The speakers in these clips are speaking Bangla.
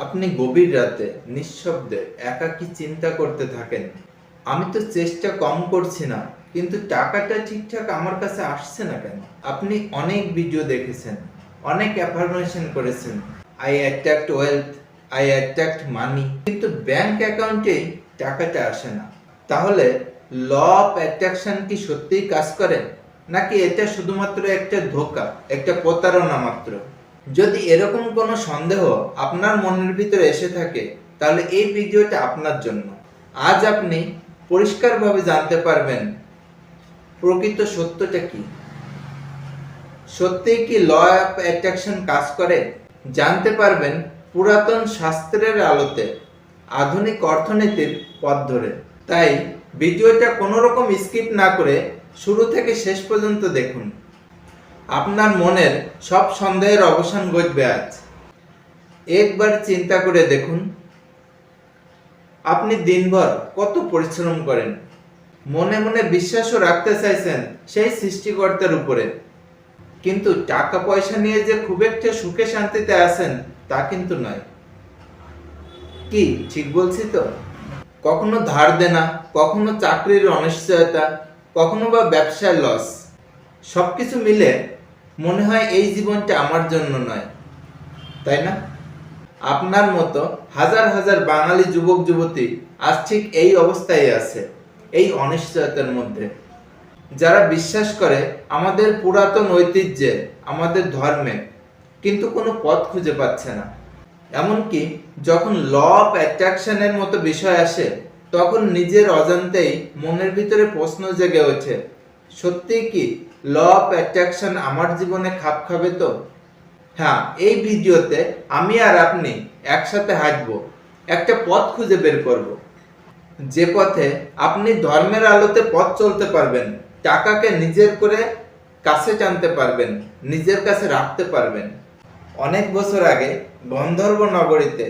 আপনি গভীর রাতে নিঃশব্দে একাকী চিন্তা করতে থাকেন। আমি তো চেষ্টা কম করছি না, কিন্তু টাকাটা ঠিকঠাক আমার কাছে আসছে না কেন? আপনি অনেক ভিডিও দেখেছেন, অনেক অ্যাফার্মেশন করেছেন। I attract wealth I attract money কিন্তু ব্যাংক অ্যাকাউন্টেই টাকাটা আসে না। তাহলে ল অফ অ্যাট্রাকশন কি সত্যিই কাজ করে? নাকি এটা শুধুমাত্র একটা ধোকা, একটা প্রতারণা মাত্র? যদি এরকম কোনো সন্দেহ আপনার মনের ভিতরে এসে থাকে, তাহলে এই ভিডিওটা আপনার জন্য। আজ আপনি পরিষ্কারভাবে জানতে পারবেন প্রকৃত সত্যটা কি। সত্যিই কি ল অফ অ্যাট্রাকশন কাজ করে? জানতে পারবেন পুরাতন শাস্ত্রের আলোতে আধুনিক অর্থনীতির পথ ধরে। তাই ভিডিওটা কোনো রকম স্কিপ না করে শুরু থেকে শেষ পর্যন্ত দেখুন। আপনার মনের সব সন্দেহের অবসান ঘটবে আজ। একবার চিন্তা করে দেখুন, আপনি দিনভর কত পরিশ্রম করেন। মনে মনে বিশ্বাসও রাখতে চাইছেন সেই সৃষ্টিকর্তার উপরে। কিন্তু টাকা পয়সা নিয়ে যে খুব একটা সুখে শান্তিতে আছেন, তা কিন্তু নয়। কি, ঠিক বলছি তো? কখনো ধার দেনা, কখনো চাকরির অনিশ্চয়তা, কখনো বা ব্যবসার লস সবকিছু মিলে মনে হয় এই জীবনটা আমার জন্য নয়। তাই না? আপনার মতো হাজার হাজার বাঙালি যুবক, যুবতী আজ ঠিক এই অবস্থায় আছে, এই অনিশ্চয়তার মধ্যে। যারা বিশ্বাস করে আমাদের পুরাতন ঐতিহ্যে, আমাদের ধর্মে, কিন্তু কোনো পথ খুঁজে পাচ্ছে না। এমনকি যখন ল অফ অ্যাট্রাকশনের মতো বিষয় আসে, তখন নিজের অজান্তেই মনের ভিতরে প্রশ্ন জেগে ওঠে সত্যি কি ল অফ অ্যাট্রাকশন আমার জীবনে খাপ খাবে তো? হ্যাঁ এই ভিডিওতে আমি আর আপনি একসাথে হাঁটবো, একটা পথ খুঁজে বের করব। যে পথে আপনি ধর্মের আলোতে পথ চলতে পারবেন, টাকাকে নিজের করে কাছে টানতে পারবেন, নিজের কাছে রাখতে পারবেন। অনেক বছর আগে গন্ধর্ব নগরীতে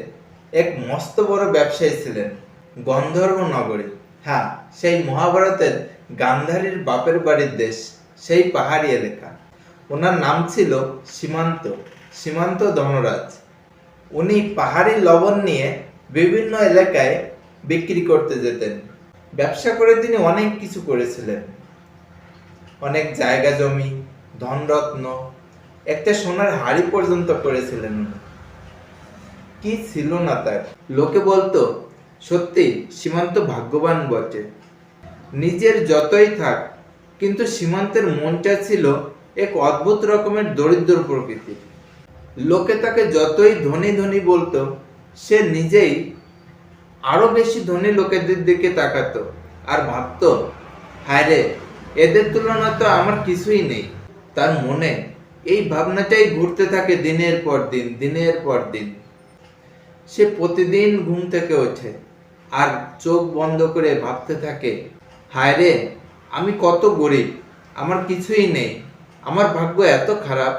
এক মস্ত বড় ব্যবসায়ী ছিলেন, গন্ধর্ব নগরী। হ্যাঁ সেই মহাভারতের গান্ধারীর বাপের বাড়ির দেশ। সেই পাহাড়ি এলাকা। ওনার নাম ছিল সীমান্ত সীমান্ত ধনরাজ। উনি পাহাড়ি লবণ নিয়ে বিভিন্ন এলাকায় বিক্রি করতে যেতেন। ব্যবসা করে তিনি অনেক কিছু করেছিলেন। অনেক জায়গা জমি, ধনরত্ন, একটা সোনার হাড়ি পর্যন্ত করেছিলেন। কি ছিল না তার? লোকে বলতো, সত্যি, সীমান্ত ভাগ্যবান বটে। নিজের যতই থাক কিন্তু সীমান্তের মনটা ছিল এক অদ্ভুত রকমের দরিদ্র প্রকৃতির। লোকে তাকে যতই ধনী ধনী বলতো, সে নিজেই আরও বেশি ধনী লোকেদের দিকে তাকাতো আর ভাবতো হায় রে এদের তুলনা তো আমার কিছুই নেই। তার মনে এই ভাবনাটাই ঘুরতে থাকে দিনের পর দিন, দিনের পর দিন। সে প্রতিদিন ঘুম থেকে ওঠে আর চোখ বন্ধ করে ভাবতে থাকে হায় রে আমি কত গরিব, আমার কিছুই নেই। আমার ভাগ্য এত খারাপ।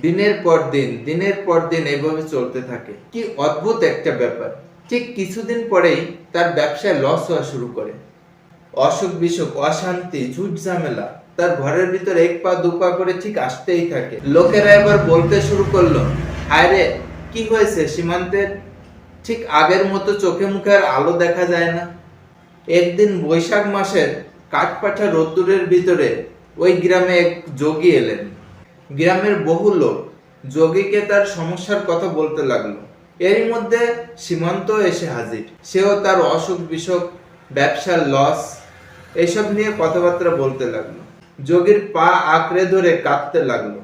দিনের পর দিন, দিনের পর দিন এইভাবে চলতে থাকে। কি অদ্ভুত একটা ব্যাপার। ঠিক কিছুদিন পরেই তার ব্যবসায় লস হওয়া শুরু করে। অসুখ বিসুখ, অশান্তি, ঝুট ঝামেলা। তার ঘরের ভিতরে এক পা, দু পা করে ঠিক আসতেই থাকে। লোকেরা এবার বলতে শুরু করল হায় রে কি হয়েছে সীমান্তের? ঠিক আগের মতো চোখে মুখে আর আলো দেখা যায় না। একদিন বৈশাখ মাসের কাঠপাঠা রোদ্দুরের ভিতরে ওই গ্রামে এক যোগী এলেন। গ্রামের বহু লোক যোগীকে তার সমস্যার কথা বলতে লাগল। এরই মধ্যে সীমান্ত এসে হাজির। সেও তার অসুখ বিসুখ, ব্যবসার লস এসব নিয়ে কথাবার্তা বলতে লাগল। যোগীর পা আঁকড়ে ধরে কাঁদতে লাগল।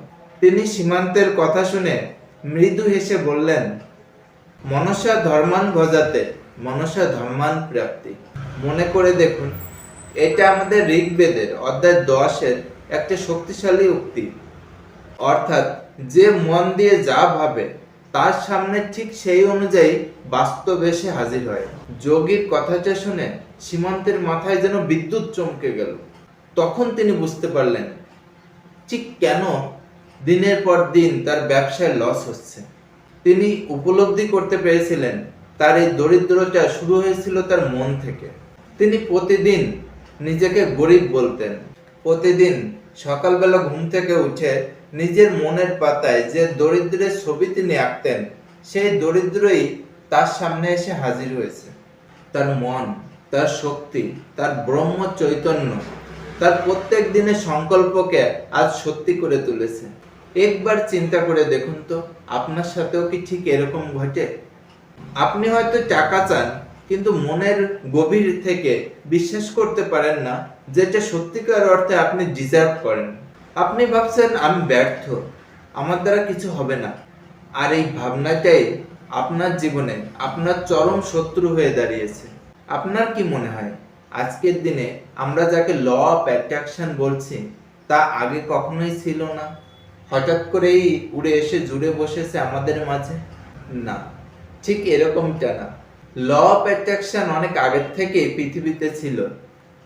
তিনি সীমান্তের কথা শুনে মৃদু হেসে বললেন, মনসা ধর্মান ভজাতে, মনসা ধর্মান প্রাপ্তি। মনে করে দেখুন এটা আমাদের ঋগ্বেদের অধ্যায় দশের একটা শক্তিশালী উক্তি। অর্থাৎ যে মন দিয়ে যা ভাবে, তার সামনে ঠিক সেই অনুযায়ী বাস্তব এসে হাজির হয়। যোগীর কথাটা শুনে সীমান্তের মাথায় যেন বিদ্যুৎ চমকে গেল। তখন তিনি বুঝতে পারলেন, ঠিক কেন দিনের পর দিন তার ব্যবসায় লস হচ্ছে। তিনি উপলব্ধি করতে পেরেছিলেন, তার এই দরিদ্রতা শুরু হয়েছিল তার মন থেকে। তিনি প্রতিদিন নিজেকে গরিব বলতেন। প্রতিদিন সকালবেলা ঘুম থেকে উঠে নিজের মনের পাতায় যে দরিদ্রের ছবি তিনি আঁকতেন, সেই দরিদ্রই তার সামনে এসে হাজির হয়েছে। তার মন, তার শক্তি, তার ব্রহ্ম চৈতন্য, তার প্রত্যেক দিনের সংকল্পকে আজ সত্যি করে তুলেছে। একবার চিন্তা করে দেখুন তো, আপনার সাথেও কি ঠিক এরকম ঘটে? আপনি হয়তো টাকা চান কিন্তু মনের গভীর থেকে বিশ্বাস করতে পারেন না যেটা সত্যিকার অর্থে আপনি ডিজার্ভ করেন। আপনি ভাবছেন, আমি ব্যর্থ। আমার দ্বারা কিছু হবে না। আর এই ভাবনাটাই আপনার জীবনে আপনার চরম শত্রু হয়ে দাঁড়িয়েছে। আপনার কি মনে হয়, আজকের দিনে আমরা যাকে ল অফ অ্যাট্রাকশন বলছি, তা আগে কখনোই ছিল না? হঠাৎ করেই উড়ে এসে জুড়ে বসেছে আমাদের মাঝে? না, ঠিক এরকমটা না। ল অফ অ্যাট্রাকশন অনেক আগের থেকেই পৃথিবীতে ছিল।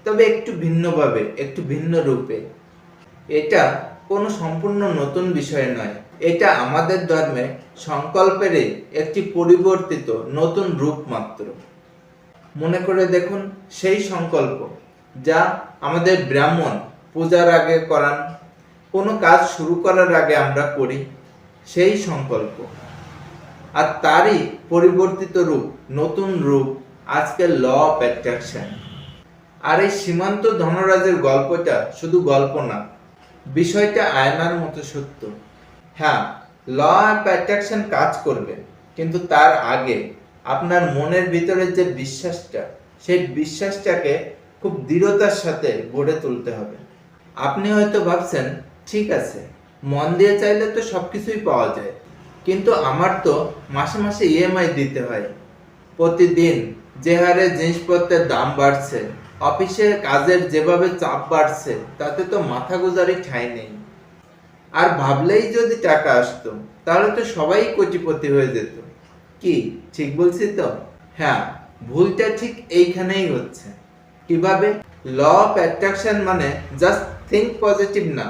তবে একটু ভিন্নভাবে, একটু ভিন্ন রূপে। এটা কোনো সম্পূর্ণ নতুন বিষয় নয়। এটা আমাদের ধর্মে সংকল্পেরই একটি পরিবর্তিত, নতুন রূপ মাত্র। মনে করে দেখুন, সেই সংকল্প যা আমাদের ব্রাহ্মণ পূজার আগে করান, কোনো কাজ শুরু করার আগে আমরা করি, সেই সংকল্প। আর তারই পরিবর্তিত রূপ, নতুন রূপ, আজকের ল অফ অ্যাট্রাকশন আর এই সীমান্ত ধনরাজের গল্পটা শুধু গল্প না, বিষয়টা আয়নার মতো সত্য। হ্যাঁ ল অফ অ্যাট্রাকশন কাজ করবে, কিন্তু তার আগে আপনার মনের ভিতরে যে বিশ্বাসটা, সেই বিশ্বাসটাকে খুব দৃঢ়তার সাথে গড়ে তুলতে হবে। আপনি হয়তো ভাবছেন, ঠিক আছে, মন দিয়ে চাইলে তো সবকিছুই পাওয়া যায়। কিন্তু আমার তো মাসে মাসে ইএমআই দিতে হয়। প্রতিদিন যে হারে জিনিসপত্রের দাম বাড়ছে, অফিসের কাজের যেভাবে চাপ বাড়ছে, তাতে তো মাথা গুজারি ঠাঁই নেই। আর ভাবলেই যদি টাকা আসতো, তাহলে তো সবাই কোটিপতি হয়ে যেত। কি, ঠিক বলছি তো? হ্যাঁ ভুলটা ঠিক এইখানেই হচ্ছে। কীভাবে? ল অফ অ্যাট্রাকশন মানে জাস্ট থিঙ্ক পজিটিভ না।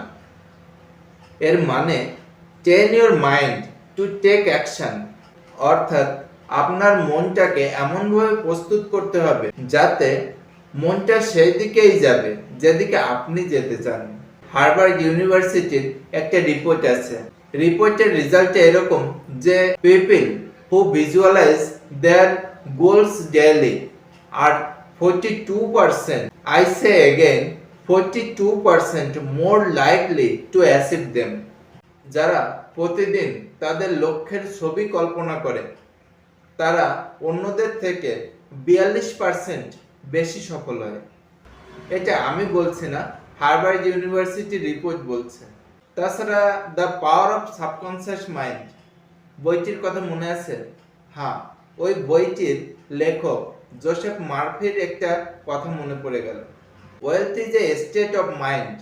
এর মানে train your mind to take action অর্থাৎ, আপনার মনটাকে এমনভাবে প্রস্তুত করতে হবে যাতে মনটা সেই দিকেই যাবে, যেদিকে আপনি যেতে চান। হার্ভার্ড ইউনিভার্সিটির একটা রিপোর্ট আছে। রিপোর্টের রেজাল্টে এরকম যে people who visualize their goals daily are forty two percent I say again forty two percent more likely to achieve them যারা প্রতিদিন তাদের লক্ষ্যের ছবি কল্পনা করে। তারা অন্যদের থেকে বিয়াল্লিশ পার্সেন্ট বেশি সফল হয়। এটা আমি বলছি না, হার্ভার্ড ইউনিভার্সিটি রিপোর্ট বলছে। তাছাড়া the power of subconscious mind বইটির কথা মনে আছে? হ্যাঁ ওই বইটির লেখক জোসেফ মার্ফির একটা কথা মনে পড়ে গেল। Wealth is a state of mind.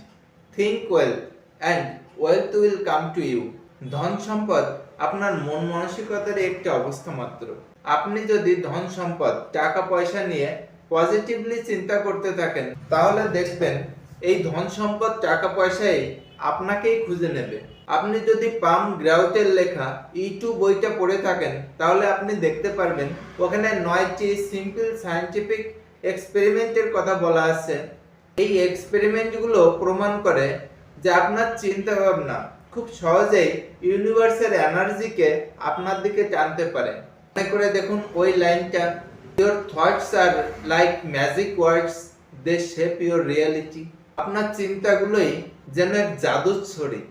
Think wealth and wealth will come to you. ধন সম্পদ আপনার মন মানসিকতার একটি অবস্থা মাত্র। আপনি যদি ধন সম্পদ, টাকা, পয়সা নিয়ে পজিটিভলি চিন্তা করতে থাকেন, তাহলে দেখবেন এই ধন সম্পদ, টাকা, পয়সাই আপনাকেই খুঁজে নেবে। আপনি যদি পাম গ্রাউটের লেখা ইটু বইটা পড়ে থাকেন, তাহলে আপনি দেখতে পারবেন ওখানে নয়টি সিম্পল সায়েন্টিফিক এক্সপেরিমেন্টের কথা বলা আছে। এই এক্সপেরিমেন্টগুলো প্রমাণ করে যে আপনার চিন্তা ভাবনা খুব সহজেই ইউনিভার্সের এনার্জিকে আপনার দিকে টানতে পারে। মনে করে দেখুন, ওই লাইনটা your thoughts are like magic words they shape your reality আপনার চিন্তাগুলোই যেন এক জাদুর ছড়ি,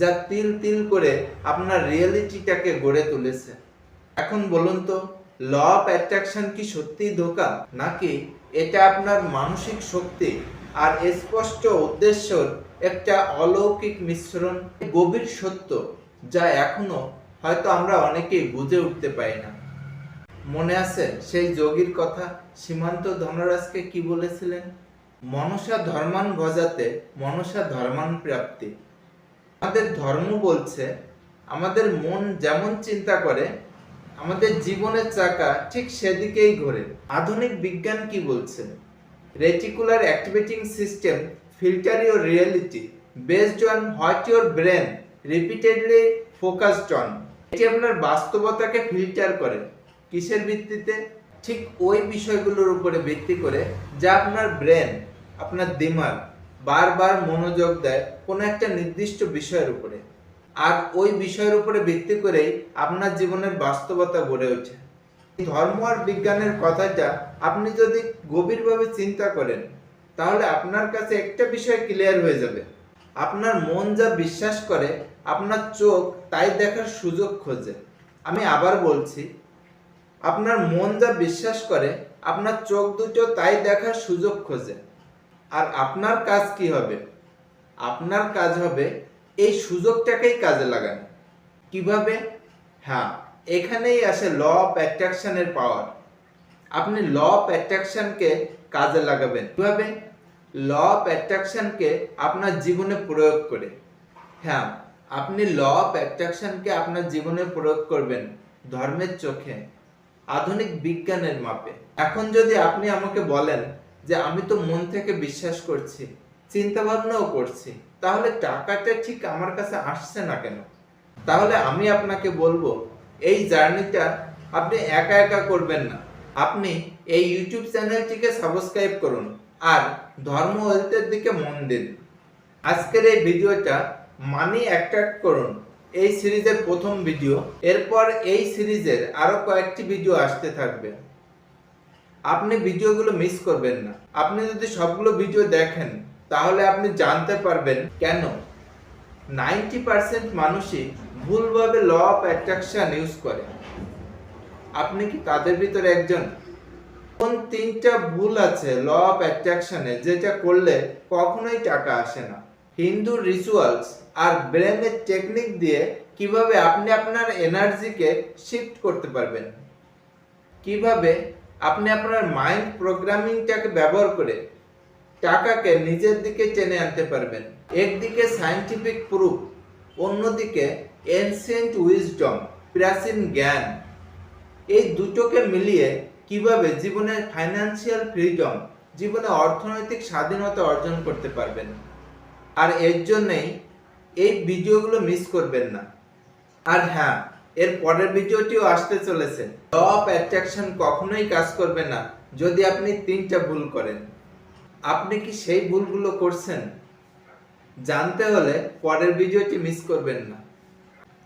যা তিল তিল করে আপনার রিয়েলিটিটাকে গড়ে তুলেছে। এখন বলুন তো ল অফ অ্যাট্রাকশন কি সত্যিই ধোকা? নাকি এটা আপনার মানসিক শক্তি আর স্পষ্ট উদ্দেশ্যর একটা অলৌকিক মিশ্রণ গভীর সত্য যা এখনও হয়তো আমরা অনেকেই বুঝে উঠতে পারি না। মনে আছে সেই যোগীর কথা সীমান্ত ধনরাজকে কি বলেছিলেন? মনসা ধর্মান ভজাতে মনসা ধর্মান প্রাপ্তি। আমাদের ধর্ম বলছে, আমাদের মন যেমন চিন্তা করে, আমাদের জীবনের চাকা ঠিক সেদিকেই ঘোরে। আধুনিক বিজ্ঞান কি বলছে? Reticular activating system filter your reality based on what your brain repeatedly focused on এটি আপনার বাস্তবতাকে ফিল্টার করে কিসের ভিত্তিতে? ঠিক ওই বিষয়গুলোর উপরে ভিত্তি করে যা আপনার ব্রেন আপনার দিমাগ বারবার মনোযোগ দেয় কোনো একটা নির্দিষ্ট বিষয়ের উপরে। আর ওই বিষয়ের উপরে ভিত্তি করেই আপনার জীবনের বাস্তবতা গড়ে ওঠে। ধর্ম আর বিজ্ঞানের কথাটা আপনি যদি গভীরভাবে চিন্তা করেন, তাহলে আপনার কাছে একটা বিষয় ক্লিয়ার হয়ে যাবে। আপনার মন যা বিশ্বাস করে, আপনার চোখ তাই দেখার সুযোগ খোঁজে। আমি আবার বলছি, আপনার মন যা বিশ্বাস করে, আপনার চোখ দুটো তাই দেখার সুযোগ খোঁজে। আর আপনার কাজ কি হবে? আপনার কাজ হবে এই সুযোগটাকেই কাজে লাগানো। কীভাবে? হ্যাঁ এখানেই আসে ল অফ অ্যাট্রাকশনের পাওয়ার আপনি ল অফ অ্যাট্রাকশনকে কাজে লাগাবেন। কীভাবে? ল অফ অ্যাট্রাকশনকে আপনার জীবনে প্রয়োগ করে। হ্যাঁ আপনি ল অফ অ্যাট্রাকশনকে আপনার জীবনে প্রয়োগ করবেন ধর্মের চোখে, আধুনিক বিজ্ঞানের মাপে। এখন যদি আপনি আমাকে বলেন যে আমি তো মন থেকে বিশ্বাস করছি চিন্তা ভাবনাও করছি, তাহলে টাকাটা ঠিক আমার কাছে আসছে না কেন? তাহলে আমি আপনাকে বলব এই জার্নিটা আপনি একা একা করবেন না। আপনি এই ইউটিউব চ্যানেলটিকে সাবস্ক্রাইব করুন আর ধর্ম ওয়েলথের দিকে মন দিন। আজকের এই ভিডিওটা মানি অ্যাট্রাক্ট করুন। এই সিরিজের প্রথম ভিডিও। এরপর এই সিরিজের আরও কয়েকটি ভিডিও আসতে থাকবে। আপনি ভিডিওগুলো মিস করবেন না। আপনি যদি সবগুলো ভিডিও দেখেন, তাহলে আপনি জানতে পারবেন কেন নাইনটি পার্সেন্ট মানুষই ভুলভাবে ল অফ অ্যাট্রাকশন ইউজ করে। আপনি কি তাদের ভিতরে একজন? কোন তিনটা ভুল আছে ল অফ অ্যাট্রাকশনে যেটা করলে কখনোই টাকা আসে না? হিন্দু রিচুয়ালস আর ব্রেনের টেকনিক দিয়ে কীভাবে আপনি আপনার এনার্জিকে শিফট করতে পারবেন? কীভাবে আপনি আপনার মাইন্ড প্রোগ্রামিংটাকে ব্যবহার করে টাকাকে নিজের দিকে টেনে আনতে পারবেন? একদিকে সায়েন্টিফিক প্রুফ অন্যদিকে এনসেন্ট উইজডম প্রাচীন জ্ঞান। এই দুটোকে মিলিয়ে কীভাবে জীবনে ফাইন্যান্সিয়াল ফ্রিডম জীবনে অর্থনৈতিক স্বাধীনতা অর্জন করতে পারবেন? আর এর জন্যই এই ভিডিওগুলো মিস করবেন না। আর হ্যাঁ এর পরের ভিডিওটিও আসতে চলেছে। ল অফ অ্যাট্রাকশন কখনোই কাজ করবে না যদি আপনি তিনটা ভুল করেন। আপনি কি সেই ভুলগুলো করছেন? জানতে হলে পরের ভিডিওটি মিস করবেন না।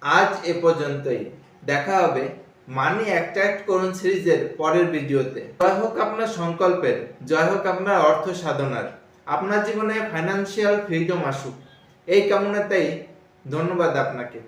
আজ এ পর্যন্তই। দেখা হবে মানি অ্যাট্রাক্ট করুন সিরিজের পরের ভিডিওতে। জয় হোক আপনার সংকল্পের, জয় হোক আপনার অর্থ সাধনার। আপনার জীবনে ফাইন্যান্সিয়াল ফ্রিডম আসুক। এই কামনাতেই ধন্যবাদ আপনাকে।